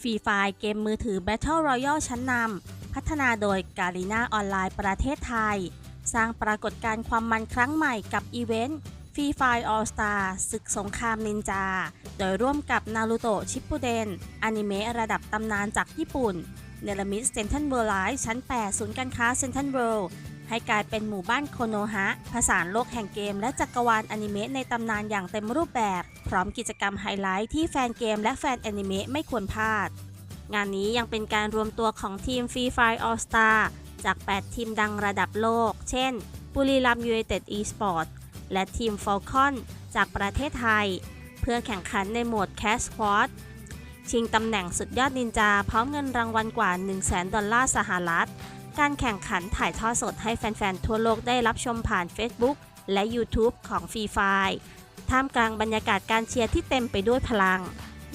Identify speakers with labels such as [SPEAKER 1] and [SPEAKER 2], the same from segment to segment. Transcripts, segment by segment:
[SPEAKER 1] ฟรีไฟเกมมือถือ Battle Royale ชั้นนำพัฒนาโดยกา l ีนาออนไลน์ประเทศไทย สร้างปรากฏการณ์ความมันครั้งใหม่กับอีเวนต์ฟรีไฟออ l สตาศึกสงครามนินจา โดยร่วมกับนารูโตะชิปปุเดนอนิเมะระดับตำนานจากญี่ปุ่น เนลมิดเซนทันเวิร์ไลท์ชั้น 8 ศูนย์การค้าเซนทันเวิลด์ ให้กลายเป็นหมู่บ้านโคโนฮะผสานโลกแห่งเกมและจักรวาลอนิเมะในตำนานอย่างเต็มรูปแบบ พร้อมกิจกรรมไฮไลท์ที่แฟนเกมและแฟนอนิเมะไม่ควรพลาด งานนี้ยังเป็นการรวมตัวของทีมฟรีไฟออ l สตาจาก 8 ทีมดังระดับโลก เช่น บุรีรัมยูไนเต็ดอีสปอร์ตและทีมฟอลคอนจากประเทศไทย เพื่อแข่งขันในโหมดแคสควอตชิงตำแหน่งสุดยอดนินจา พร้อมเงินรางวัลกว่า 1 0 0 0 0แดอลลาร์สหรัฐ การแข่งขันถ่ายทอดสดให้แฟนๆ ทั่วโลกได้รับชมผ่าน Facebook และ YouTube ของฟรีไฟท่ามกลางบรรยากาศการเชียร์ที่เต็มไปด้วยพลัง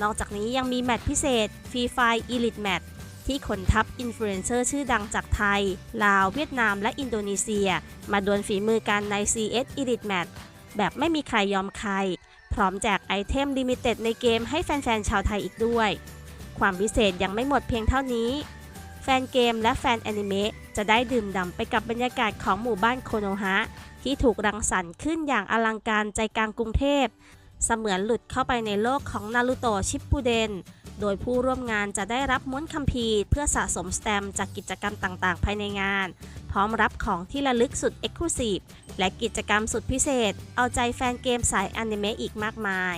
[SPEAKER 1] นอกจากนี้ยังมีแมตช์พิเศษฟรีไฟอีลิ e แมตช์ที่ขนทัพอินฟลูเอนเซอร์ชื่อดังจากไทย ลาว เวียดนาม และอินโดนีเซีย มาดวลฝีมือกันใน CS Elite Match แบบไม่มีใครยอมใคร พร้อมแจกไอเทมลิมิเต็ดในเกมให้แฟน ๆ ชาวไทยอีกด้วย ความพิเศษยังไม่หมดเพียงเท่านี้ แฟนเกมและแฟนแอนิเมะจะได้ดื่มด่ำไปกับบรรยากาศของหมู่บ้านโคโนฮะ ที่ถูกรังสรรค์ขึ้นอย่างอลังการใจกลางกรุงเทพ เสมือนหลุดเข้าไปในโลกของนารูโตะชิปปูเดน โดยผู้ร่วมงานจะได้รับม้วนคัมภีร์เพื่อสะสมสแตมจากกิจกรรมต่างๆ ภายในงาน พร้อมรับของที่ระลึกสุดเอ็กซ์คลูซีฟและกิจกรรมสุดพิเศษ เอาใจแฟนเกมสายอนิเมะอีกมากมาย